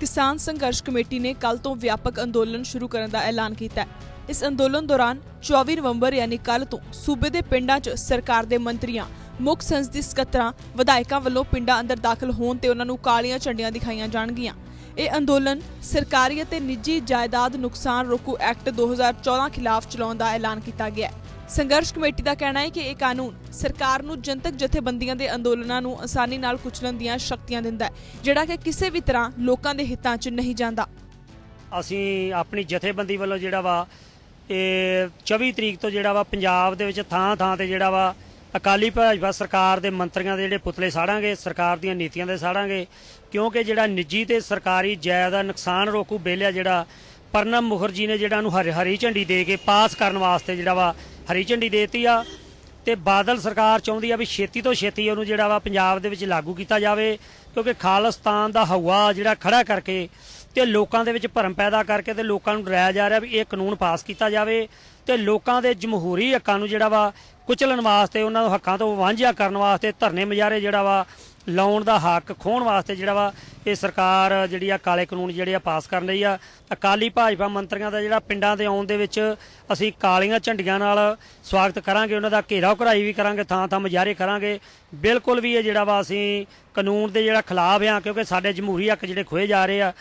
ਕਿਸਾਨ ਸੰਘਰਸ਼ ਕਮੇਟੀ ਨੇ ਕੱਲ ਤੋਂ ਵਿਆਪਕ ਅੰਦੋਲਨ ਸ਼ੁਰੂ ਕਰਨ ਦਾ ਐਲਾਨ ਕੀਤਾ ਹੈ। ਇਸ ਅੰਦੋਲਨ ਦੌਰਾਨ 24 ਨਵੰਬਰ ਯਾਨੀ ਕੱਲ ਤੋਂ ਸੂਬੇ ਦੇ ਪਿੰਡਾਂ 'ਚ ਸਰਕਾਰ ਦੇ ਮੰਤਰੀਆਂ, ਮੁੱਖ ਸੰਸਦੀ ਸਕੱਤਰਾਂ ਵਿਧਾਇਕਾਂ ਵੱਲੋਂ ਪਿੰਡਾਂ ਅੰਦਰ ਦਾਖਲ ਹੋਣ ਤੇ ਉਹਨਾਂ ਨੂੰ ਕਾਲੀਆਂ ਝੰਡੀਆਂ ਦਿਖਾਈਆਂ ਜਾਣਗੀਆਂ। ਇਹ ਅੰਦੋਲਨ ਸਰਕਾਰੀ ਅਤੇ ਨਿੱਜੀ ਜਾਇਦਾਦ ਨੁਕਸਾਨ ਰੋਕੂ ਐਕਟ 2014 ਖਿਲਾਫ ਚਲਾਉਣ ਦਾ ਐਲਾਨ ਕੀਤਾ ਗਿਆ ਹੈ। ਸੰਘਰਸ਼ ਕਮੇਟੀ ਦਾ ਕਹਿਣਾ ਹੈ ਕਿ ਇਹ ਕਾਨੂੰਨ ਸਰਕਾਰ ਨੂੰ ਜਨਤਕ ਜਥੇਬੰਦੀਆਂ ਦੇ ਅੰਦੋਲਨਾਂ ਨੂੰ ਆਸਾਨੀ ਨਾਲ ਕੁਚਲਣ ਦੀਆਂ ਸ਼ਕਤੀਆਂ ਦਿੰਦਾ ਹੈ, ਜਿਹੜਾ ਕਿ ਕਿਸੇ ਵੀ ਤਰ੍ਹਾਂ ਲੋਕਾਂ ਦੇ ਹਿੱਤਾਂ 'ਚ ਨਹੀਂ ਜਾਂਦਾ। ਅਸੀਂ ਆਪਣੀ ਜਥੇਬੰਦੀ ਵੱਲੋਂ ਜਿਹੜਾ ਵਾ, ਇਹ 24 ਤਰੀਕ ਤੋਂ ਜਿਹੜਾ ਵਾ ਪੰਜਾਬ ਦੇ ਵਿੱਚ ਥਾਂ ਥਾਂ ਤੇ ਜਿਹੜਾ ਵਾ ਅਕਾਲੀ ਭਾਜਪਾ ਸਰਕਾਰ ਦੇ ਮੰਤਰੀਆਂ ਦੇ ਜਿਹੜੇ ਪੁਤਲੇ ਸਾੜਾਂਗੇ, ਸਰਕਾਰ ਦੀਆਂ ਨੀਤੀਆਂ ਦੇ ਸਾੜਾਂਗੇ, ਕਿਉਂਕਿ ਜਿਹੜਾ ਨਿੱਜੀ ਤੇ ਸਰਕਾਰੀ ਜਾਇਦਾ ਨੁਕਸਾਨ ਰੋਕੂ ਬਿੱਲ ਆ ਜਿਹੜਾ ਪਰਨਮ ਮੁਖਰਜੀ ਨੇ ਜਿਹੜਾ ਨੂੰ ਹਰੀ ਹਰੀ ਝੰਡੀ ਦੇ ਕੇ ਪਾਸ ਕਰਨ ਵਾਸਤੇ ਜਿਹੜਾ ਵਾ ਹਰੀ ਝੰਡੀ ਦੇਤੀ ਆ ਤੇ ਬਾਦਲ ਸਰਕਾਰ ਚਾਹੁੰਦੀ ਆ ਵੀ ਛੇਤੀ ਤੋਂ ਛੇਤੀ ਉਹਨੂੰ ਜਿਹੜਾ ਵਾ ਪੰਜਾਬ ਦੇ ਵਿੱਚ ਲਾਗੂ ਕੀਤਾ ਜਾਵੇ, ਕਿਉਂਕਿ ਖਾਲਿਸਤਾਨ ਦਾ ਹਵਾ ਜਿਹੜਾ ਖੜਾ ਕਰਕੇ ਤੇ ਲੋਕਾਂ ਦੇ ਵਿੱਚ ਭਰਮ ਪੈਦਾ ਕਰਕੇ ਤੇ ਲੋਕਾਂ ਨੂੰ ਡਰਾਇਆ ਜਾ ਰਿਹਾ ਵੀ ਇਹ ਕਾਨੂੰਨ ਪਾਸ ਕੀਤਾ ਜਾਵੇ ਤੇ ਲੋਕਾਂ ਦੇ ਜਮਹੂਰੀ ਹੱਕਾਂ ਨੂੰ ਜਿਹੜਾ ਵਾ ਕੁਚਲਣ ਵਾਸਤੇ, ਉਹਨਾਂ ਨੂੰ ਹੱਕਾਂ ਤੋਂ ਵਾਂਝਿਆ ਕਰਨ ਵਾਸਤੇ, ਧਰਨੇ ਮੁਜ਼ਾਹਰੇ ਜਿਹੜਾ ਵਾ ਲਾਉਣ ਦਾ ਹੱਕ ਖੋਹਣ ਵਾਸਤੇ ਜਿਹੜਾ ਵਾ ਇਹ ਸਰਕਾਰ ਜਿਹੜੀ ਆ ਕਾਲੇ ਕਾਨੂੰਨ ਜਿਹੜੇ ਆ ਪਾਸ ਕਰਨ ਲਈ ਆ ਅਕਾਲੀ ਭਾਜਪਾ ਮੰਤਰੀਆਂ ਦਾ ਜਿਹੜਾ ਪਿੰਡਾਂ ਦੇ ਆਉਣ ਦੇ ਵਿੱਚ ਅਸੀਂ ਕਾਲੀਆਂ ਝੰਡੀਆਂ ਨਾਲ ਸਵਾਗਤ ਕਰਾਂਗੇ, ਉਹਨਾਂ ਦਾ ਘੇਰਾਓ ਘਰਾਈ ਵੀ ਕਰਾਂਗੇ, ਥਾਂ ਥਾਂ ਮੁਜ਼ਾਹਰੇ ਕਰਾਂਗੇ। ਬਿਲਕੁਲ ਵੀ ਇਹ ਜਿਹੜਾ ਵਾ ਅਸੀਂ ਕਾਨੂੰਨ ਦੇ ਜਿਹੜਾ ਖਿਲਾਫ ਆ, ਕਿਉਂਕਿ ਸਾਡੇ ਜਮਹੂਰੀ ਹੱਕ ਜਿਹੜੇ ਖੋਏ ਜਾ ਰਹੇ ਆ